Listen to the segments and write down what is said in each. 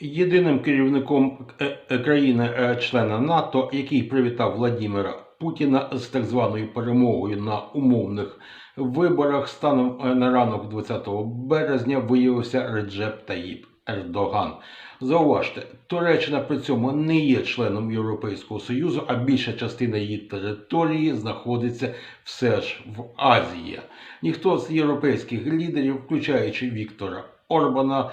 Єдиним керівником е, е, країни-члена НАТО, який привітав Владіміра Путіна з так званою перемогою на умовних виборах, станом е, на ранок 20 березня виявився Реджеп Таїп Ердоган. Зауважте, Туреччина при цьому не є членом Європейського Союзу, а більша частина її території знаходиться все ж в Азії. Ніхто з європейських лідерів, включаючи Віктора Орбана, е,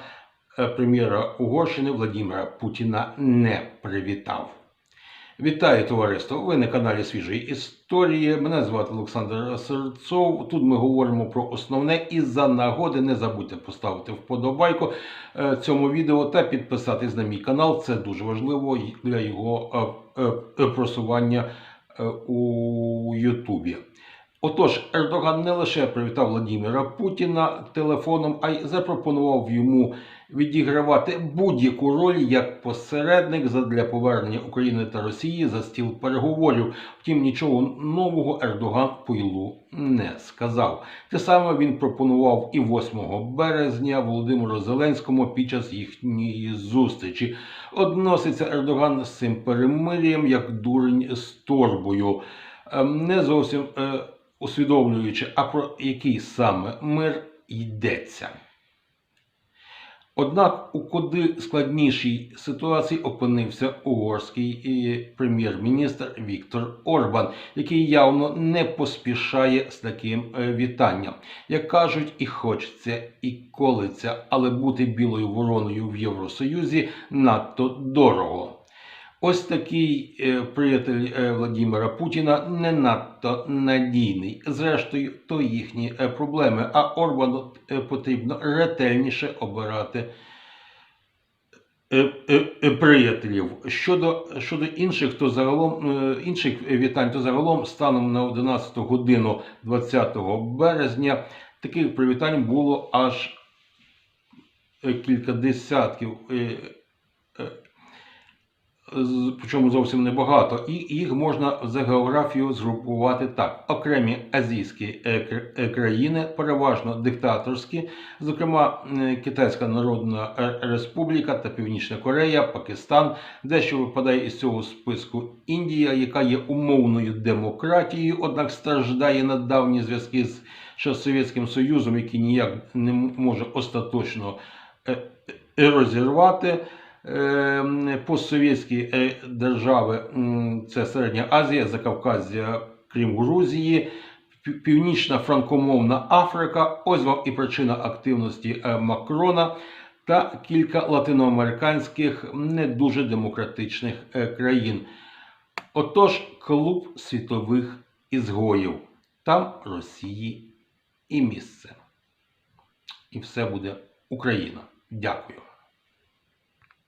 прем'єра Угорщини Владимира Путіна не привітав. Вітаю товариство! Ви на каналі Свіжої історії. Мене звати Олександр Серцов. Тут ми говоримо про основне і за нагоди не забудьте поставити вподобайку е, цьому відео та підписатись на мій канал. Це дуже важливо для його е, е, е, просування е, у Ютубі. Отож, Ердоган не лише привітав Владимира Путіна телефоном, а й запропонував йому відігравати будь-яку роль як посередник задля повернення України та Росії за стіл переговорів. Втім, нічого нового Ердоган Пуйлу не сказав. Те саме він пропонував і 8 березня Володимиру Зеленському під час їхньої зустрічі. Односиться Ердоган з цим перемир'ям як дурень з торбою. Ем, Не зовсім е, усвідомлюючи, а про який саме мир йдеться. Однак у куди складнішій ситуації опинився угорський прем'єр-міністр Віктор Орбан, який явно не поспішає з таким е, вітанням. Як кажуть, і хочеться, і колиться, але бути білою вороною в Євросоюзі надто дорого. Ось такий е, приятель е, Владимира Путіна не надто надійний. Зрештою, то їхні е, проблеми. А Орбану потрібно ретельніше обирати приятелів. Щодо, щодо інших, то загалом інших вітань, то загалом станом на 11 годину 20 березня таких привітань було аж кілька десятків. Причому зовсім небагато, і їх можна за географією згрупувати так: окремі азійські кр- країни, переважно диктаторські, зокрема Китайська Народна Республіка та Північна Корея, Пакистан, дещо випадає із цього списку Індія, яка є умовною демократією, однак страждає на давні зв'язки з Совєтським Союзом, який ніяк не може остаточно е, е, розірвати. Е, Постсовєтські е, держави це Середня Азія, Закавказя, крім Грузії, Північна франкомовна Африка. Ось вам і причина активності е, Макрона та кілька латиноамериканських не дуже демократичних е, країн. Отож, клуб світових ізгоїв. Там Росії і місце. І все буде Україна. Дякую.